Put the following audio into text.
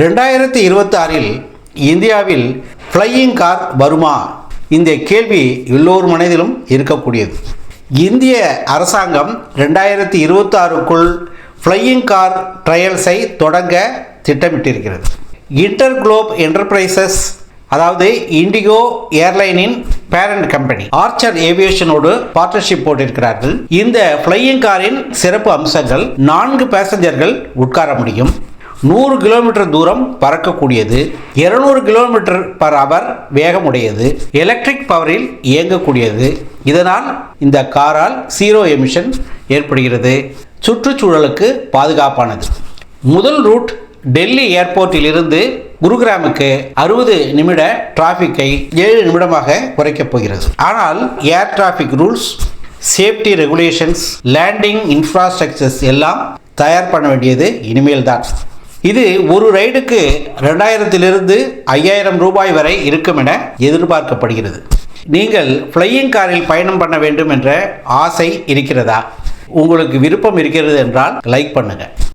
ரெண்டாயிரத்தி இருபத்தாறில் இந்தியாவில் ஃப்ளையிங் கார் வருமா? இந்த கேள்வி எல்லோர் மனதிலும் இருக்கக்கூடியது. இந்திய அரசாங்கம் ரெண்டாயிரத்தி இருபத்தாறுக்குள் ஃப்ளையிங் கார் ட்ரையல்ஸை தொடங்க திட்டமிட்டிருக்கிறது. இன்டர் குளோப் என்டர்பிரைசஸ் அதாவது இண்டிகோ ஏர்லைனின் பேரண்ட் கம்பெனி ஆர்ச்சர் ஏவியேஷனோடு பார்ட்னர்ஷிப் போட்டிருக்கிறார்கள். இந்த ஃப்ளையிங் காரின் சிறப்பு அம்சங்கள் நான்கு பேசஞ்சர்கள் உட்கார முடியும். நூறு கிலோமீட்டர் தூரம் பறக்கக்கூடியது இருநூறு கிலோமீட்டர் பர் அவர் வேகமுடையது எலக்ட்ரிக் பவரில் இயங்கக்கூடியது. இதனால் இந்த காரால் சீரோ எமிஷன் ஏற்படுகிறது. சுற்றுச்சூழலுக்கு பாதுகாப்பானது. முதல் ரூட் டெல்லி ஏர்போர்ட்டில் இருந்து குருகிராமுக்கு அறுபது நிமிட டிராஃபிக்கை ஏழு நிமிடமாக குறைக்கப் போகிறது. ஆனால் air traffic rules safety regulations landing infrastructures எல்லாம் தயார் பண்ண வேண்டியது இனிமேல் தான் இது ஒரு ரைடுக்கு ரெண்டாயிரத்திலிருந்து ஐயாயிரம் ரூபாய் வரை இருக்கும் என எதிர்பார்க்கப்படுகிறது. நீங்கள் ஃப்ளையிங் காரில் பயணம் பண்ண வேண்டும் என்ற ஆசை இருக்கிறதா? உங்களுக்கு விருப்பம் இருக்கிறது என்றால் லைக் பண்ணுங்கள்